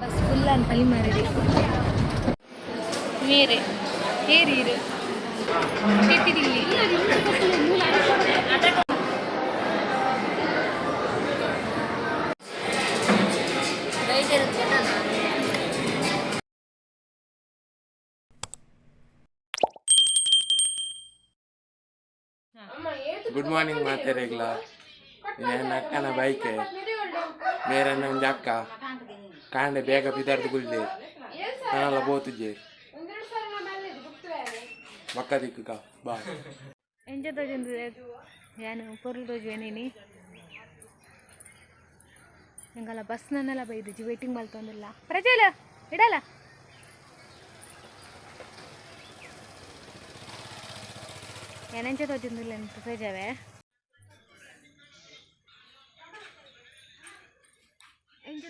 Bus full అని పల్లి మారేది వేరే ఏరీరు చెట్టిదిల్లి ಗುಡ್ ಮಾರ್ನಿಂಗ್ ಮಾತೆರೆಗ್ಲ ನನ್ನ ಅಕ್ಕನ ಬೈಕೆ. ಮೇರನ್ನ ಒಂದು ಅಕ್ಕ. ಕಾಂಡೆ ಬೇಗ ಬಿದ್ದಾಡ್ದು ಗುಲ್ದೆ ನಾನೆಲ್ಲ ಬೋತಿದ್ದೆ. ಮಕ್ಕ ದಿಕ್ಕುಗ ಬಾ. ಎಂಜ ತೋಜೊಂದು ಏನು ಪೊರ್ಲು ತೋಜುವೆನಿ ಎಂಗಲ್ಲ ಬಸ್ ನನ್ನೆಲ್ಲ ಬೈದು ವೇಟಿಂಗ್ ಮಲ್ತೊಂದಿಲ್ಲ ಪ್ರಜೆಲ ಇಡಲ್ಲ? ಏನಂಚೆ ತೋಜೊಂದಿಲ್ಲ ಅಂತ ತೋಜಾವೆ?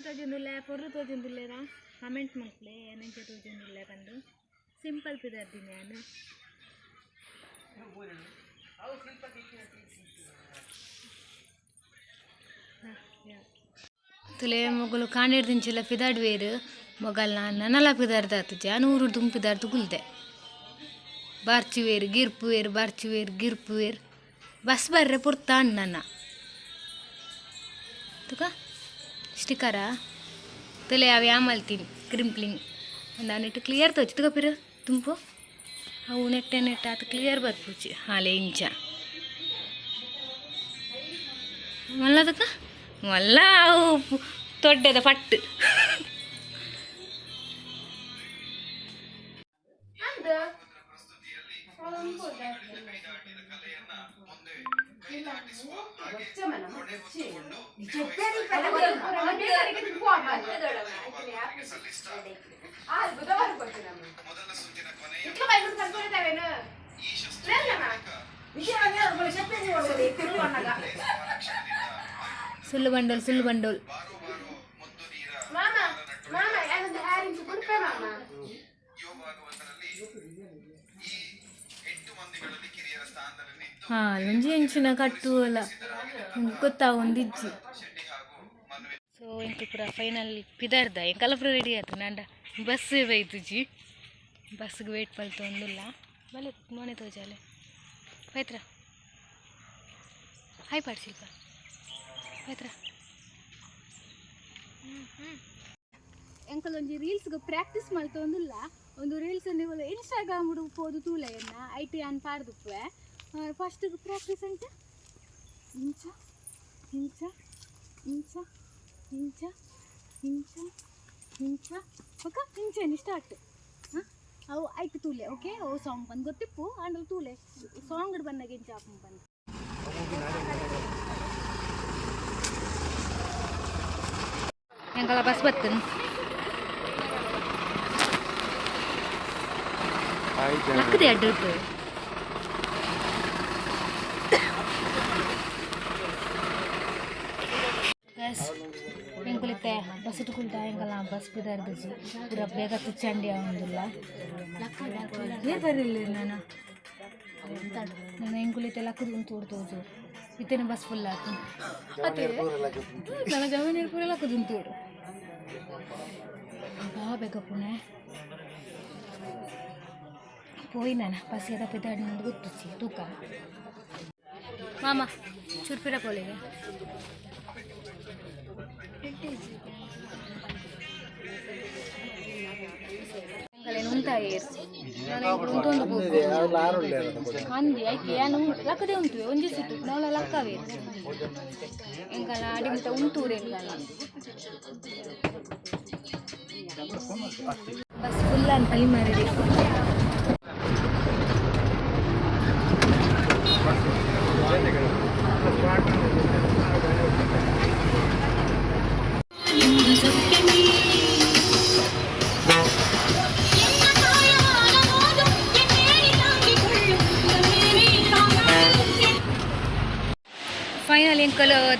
ತೋಜೊಂದಿಲ್ಲ ಪೊರ್ಲು ತೋಜೊಂದಿಲ್ಲರ ಕಮೆಂಟ್ ಮಕ್ಕಳೇ ಏನಂಚ ತೋಜೊಂದಿಲ್ಲ ಬಂದು. ಸಿಂಪಲ್ ಪಿದಾರ್ದಿನಿ ನಾನು. ತುಲೆ ಮೊಗಲು ಕಾಂಡೇಡ್ ದಿಂಚಿಲ್ಲ ಪಿದಾಡ್ ವೇರು ಮೊಗಲ್ ನನ್ನಲ ಪಿದಾರ್ದ ತುಜೆ ನೂರು ದುಮ್ ಪಿದಾರ್ದು ಗುಲ್ದೆ. ಬಾರ್ಚಿವೇರು ಗಿರ್ಪುವೇರು ಗಿರ್ಪು ಗಿರ್ಪುವೇರು ಬಸ್ ಬರ್ರೆ ಪುರ್ತಾನ್ ನನ್ನ ತುಕ? ಸ್ಟಿಕರ ತುಲೆ ಅವು ಯಾಮಲ್ತೀನಿ ಕ್ರಿಂಪ್ಲಿಂಗ್ ನಾನಿಟ್ಟು ಕ್ಲಿಯರ್ ತೋಚಿ ತುಕ ಪಿರ ತುಂಬು ಅವು ನೆಟ್ಟೆ ನೆಟ್ಟ ಅದು ಕ್ಲಿಯರ್ ಬರ್ಪುಚಿ ಹಾಲೆ ಇಂಚ ಮಲ್ಲದಕ್ಕ ಮಲ್ಲ ಅವು ಪು- ತೊಡ್ಡೆದ ಪಟ್ಟು ಸುಳ್ಳು ಬಂಡೋಲ್ ಸುಳ್ಳು ಬಂಡೋಲ್. ಹಾ ಲಂಜಿ ಹೆಂಚಿನ ಕಟ್ಟು ಅಲ್ಲ. ಗೊತ್ತಾ ಒಂದಿಜ್ಜಿ. ಸೊ ಇಂಟು ಪೂರ ಫೈನಲ್ ಪಿದರ್ದ ಏನು ಪೂರ ರೆಡಿ ಆಯ್ತು ನಂಡ ಬಸ್ ಬೈತುಜಿ ಬಸ್ಗೆ ವೇಟ್ ಪಲ್ತು ಒಂದಿಲ್ಲ. ಬಲೆ ಮನೆ ತೋಜಾಲೆ. ಪೈತ್ರ. ಹಾಯ್ ಪಾಡ್ ಪೈತ್ರ ಎಂಕಲ್ ಒಂಜಿ ರೀಲ್ಸ್ಗೆ ಪ್ರಾಕ್ಟೀಸ್ ಮಾಡ್ತೊಂದಿಲ್ಲ ಒಂದು ರೀಲ್ಸ್ ನೀವು ಇನ್ಸ್ಟಾಗ್ರಾಮ್ ಪೋದು ತೂಲೆಯನ್ನ ಐ ಟಿ ಅನ್ ಪಾಡ್ದುಪ್ಪೆ ಫಸ್ಟ್ ಪ್ರಾಕ್ಟೀಸ್ ಅಂಚ ಇಂಚ ಇಂಚ ಇಂಚ ಇಂಚ ಇಂಚ ಇಂಚ. ಓಕ ಇಂಚೇನಿ ಸ್ಟಾರ್ಟ್ ಅವು ಐಕ್ ತೂಲೆ ಓಕೆ ಓ ಸಾಂಗ್ ಬಂದು ಗೊತ್ತಿಪ್ಪು? ಅಂದ್ರೆ ತೂಲೆ. ಸಾಂಗ್ ಬಂದಾಗ ಇಂಚ ಹಾಕೊಂಡು ಬಂದು. ಎಂಕಲ ಬಸ್ ಬರ್ತೇನೆ ಆಯ್ತು ಲಕ್ಕದೆ ಅಡ್ಡ ಇರ್ತದೆ ಬಸ್ ಎಂಕುಲಿತ್ತೆ ಬಸ್ ಇಟ್ಕೊಳ್ತಾ ಹೆಂಗಲ್ಲ ಬಸ್ ಬಿದಾರ್ದಿಸಿ ಪೂರ ಬೇಗ ತುಚ್ಚಂಡಿ ಆಗೊಂದಿಲ್ಲ ಏ ಬರಲಿಲ್ಲ ನಾನು ನಾನು ಎಂಕುಲಿತ್ತೆ ಲಕ್ಕದು ಉಂಟು ತೋರ್ತು ಇತ್ತೇನೆ ಬಸ್ ಫುಲ್ ಆಯ್ತು ಅದೇ ನನ್ನ ಜಮೀನು ಪೂರ ಲಕ್ಕದು ಉಂಟು ಬಾ ಬೇಗ పోయిందన్న బస్ ఏదో పెద్ద ముందు గుర్తొచ్చి తూక మామ చుర్పిరా పోలేదు ಅಂತ ಇರು ಉಂಟೊಂದು ಬುಕ್ ಅಂದಿ ಆಯ್ಕೆ ಏನು ಉಂಟು ಒಂಜಿ ಸಿಟ್ಟು. ನಾವು ಲಕ್ಕವೇ ಎಂಕಲ್ಲ ಅಡಿಮಿತ ಉಂಟು ಎಂಕಲ್ಲ. ಬಸ್ ಫುಲ್ ಅಂತ ಅಲ್ಲಿ ಮಾರಿದೆ.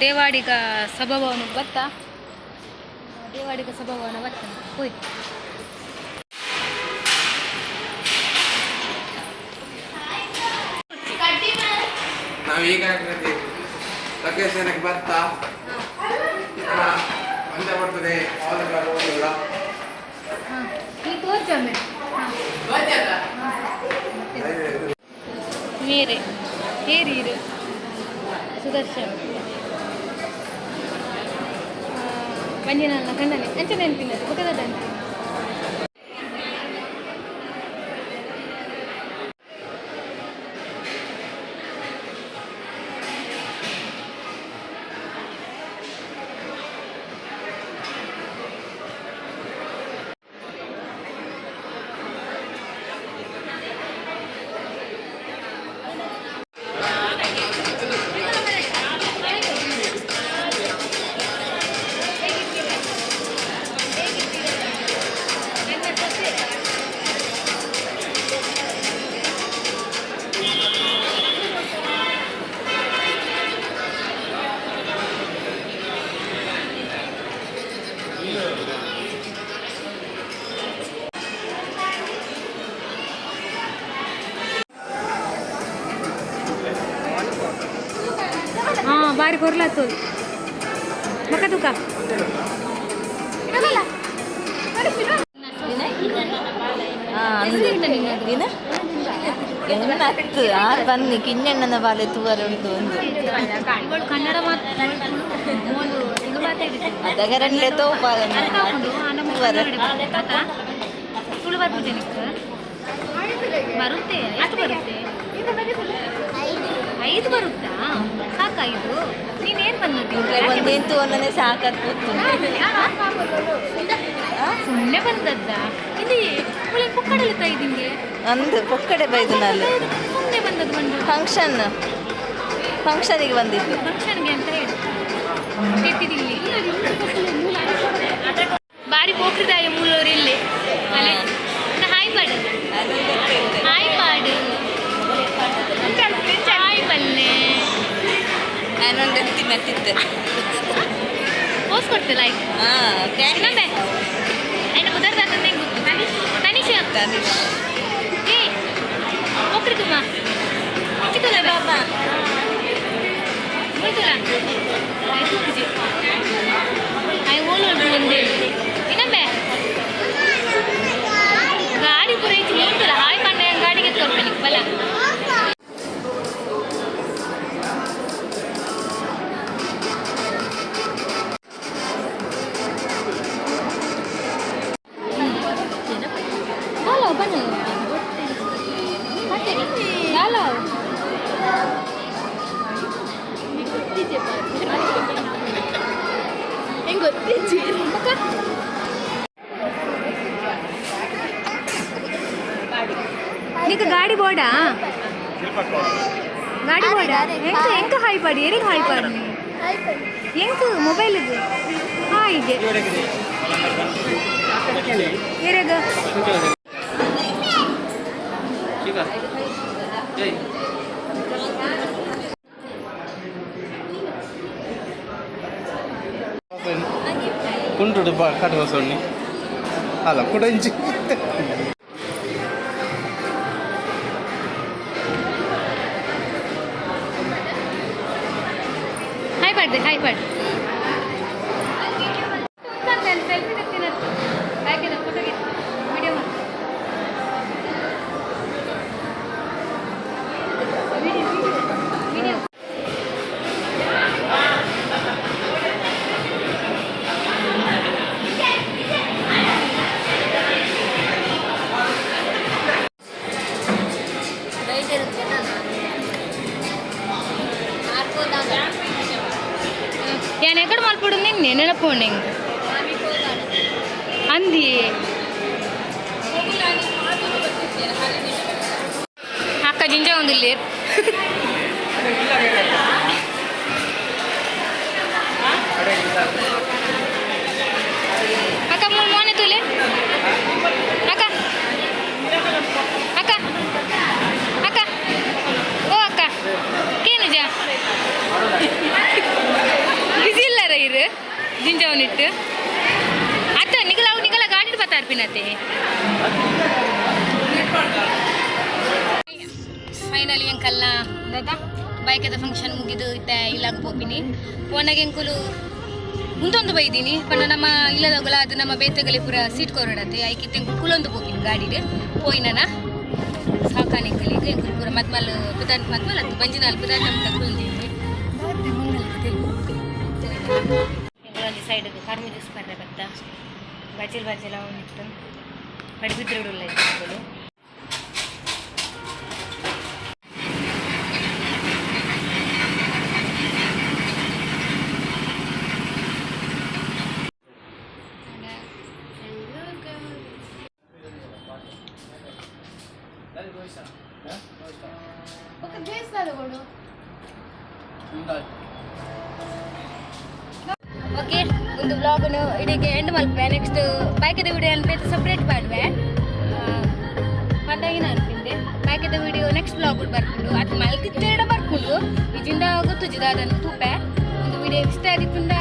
ದೇವಾಡಿಗ ಸಭಾಭವನ ಬತ್ತ ದೇವಾಡಿಗ ಸಭಾಭವನ ಬತ್ತ ಹೋಯ್. ನಾವೀಗ ಲೊಕೇಶನ್ಗೆ ಬರ್ತಾ? ಬರ್ತದೆ. ಹೋಗಿಲ್ಲ ಮೇರೆ ಸುದರ್ಶನ್. ಬಂಜಿನಲ್ಲ ಕಣ್ಣನೆ ಅಂಚೆ ನೆನಪಿನದು ಪಕ್ಕದ ನೆನಪು ಹಾಂ ಬಾರಿ ಕೊರ್ಲಾತು ಮಕ್ಕ ತೂಕ ದಿನ ಎಣ್ಣತ್ತು ಆರು ಬನ್ನಿ ಕಿಂಜಣ್ಣನ ಬಾಲೆ ತೂವರೆ ಉಂಟು ಒಂದು ಕನ್ನಡ ಅದಗರಲ್ಲೇ ತೋಪ ತೂವರೆ ತುಳು ಬರ್ಬಿಟ್ಟೆ ಬರುತ್ತೆ ಎಷ್ಟು ಬರುತ್ತೆ ಐದು ಬರುತ್ತಾ ಸಾಕಾಯ್ತು ನೀನೇನು ಬಂದದ್ದು ಒಂದೆಂಟು ಒಂದನೇ ಕೂತು ಸುಮ್ಮನೆ ಬಂದದ್ದ ಇದು ಮುಳಿ ಪುಕ್ಕಡಲ್ಲಿ ತಾಯ್ದಿಂಗೆ ಅಂದು ಪೊಕ್ಕಡೆ ಬೈದು ನಾನು ಸುಮ್ಮನೆ ಬಂದದ್ದು ಬಂದು ಫಂಕ್ಷನ್ ಫಂಕ್ಷನಿಗೆ ಬಂದಿದ್ದು ಫಂಕ್ಷನ್ಗೆ ಅಂತ ಹೇಳಿ தண்ணி போட்டுருக்குமா போட்டுக்கல பாப்பா போட்டுக்கலாம் ஐ ஓன் வந்து ನಿನಗೆ ಗಾಡಿ ಬೋಡ ಗಾಡಿ ಬೋಡ ಹೆಂಗೆ ಹೆಂಗೆ ಹಾಯ್ ಪಾಡಿ? ಏನಕ್ಕೆ ಹಾಯ್ ಪಾಡಿ? ಎಂತ ಮೊಬೈಲ್ ಇದು? ಇದೆ ಏರಾಗ ಕುಂಟುಡು ಕಟ್ಟುವ ಸೊಣ್ಣಿ ಅಲ್ಲ ಕುಡಂಜಿ ಹಾಯ್ నేను అంది. అక్క జింజ ఉంది లేరు ಜಿಂಜವನಿಟ್ಟು ಅತ್ತ ನಿಗಲ, ಅವು ನಿಗಲ ಗಾಡಿ ಪಿನತೆ ಫೈನಲಿ ಅಂಕಲ್ಲ ದಾದಾ ಬೈಕದ ಫಂಕ್ಷನ್ ಮುಗಿದು ಇತ್ತ ಇಲ್ಲಾಗ ಪೋಪಿನಿ ಫೋನಾಗ ಎಂಕುಲು ಮುಂದೊಂದು ಬೈದೀನಿ ಪಂಡ ನಮ್ಮ ಇಲ್ಲದೊಗಲ ಅದು ನಮ್ಮ ಬೇತಗಲಿ ಪೂರ ಸೀಟ್ ಕೊರಡತ್ತೆ ಐಕಿ ತೆಂಗು ಕುಲೊಂದು ಹೋಗಿನಿ ಗಾಡಿಡ್ ಪೋಯಿನನ ಸಾಕಾಣಿಕಲಿಗೆ ಎಂಕುಲು ಪೂರ ಮತ್ಮಲ್ ಪುದಾನ್ ಮತ್ಮಲ್ ಅದು ಬಂಜಿನಾಲ್ ಪುದಾನ್ ನಮ್ಮ ಕುಲ್ದಿದ್ವಿ ಎಂಗಳೊಂದು ಸೈಡ್ ಕರ್ಮು ಜ್ಯೂಸ್ ಬರ್ರೆ ಬತ್ತ ಬಜಲ್ ಬಜಲ್ ಅವನಿತ್ತು ಪಡಿಬಿದ್ರುಡುಲ್ಲ ಇತ್ತು ಓಕೆ ವ್ಲಾಗನ್ನು ಇಡೀಗೆ ಎಂಡ್ ಮಲ್ಪೆ ನೆಕ್ಸ್ಟ್ ಬಾಯ್ಕದ ವಿಡಿಯೋ ಅನ್ಪೈತೆ ಸಪ್ರೇಟ್ ಮಾಡುವೆ. ನಾನು ಅನ್ಪಿಂದೆ ಬಾಯ್ಕದ ವಿಡಿಯೋ ನೆಕ್ಸ್ಟ್ ಬ್ಲಾಗ್ ಬರ್ಕೊಂಡು, ಅದು ಮಲ್ಕಿದ್ದೇಡ ಬರ್ಕೊಂಡು ಇಜಿಂದ ಗೊತ್ತು ಜಿದ ಅದನ್ನು ತೂಪೆ ಒಂದು ವಿಡಿಯೋ ಇಷ್ಟ ಆಗಿತ್ತಂದ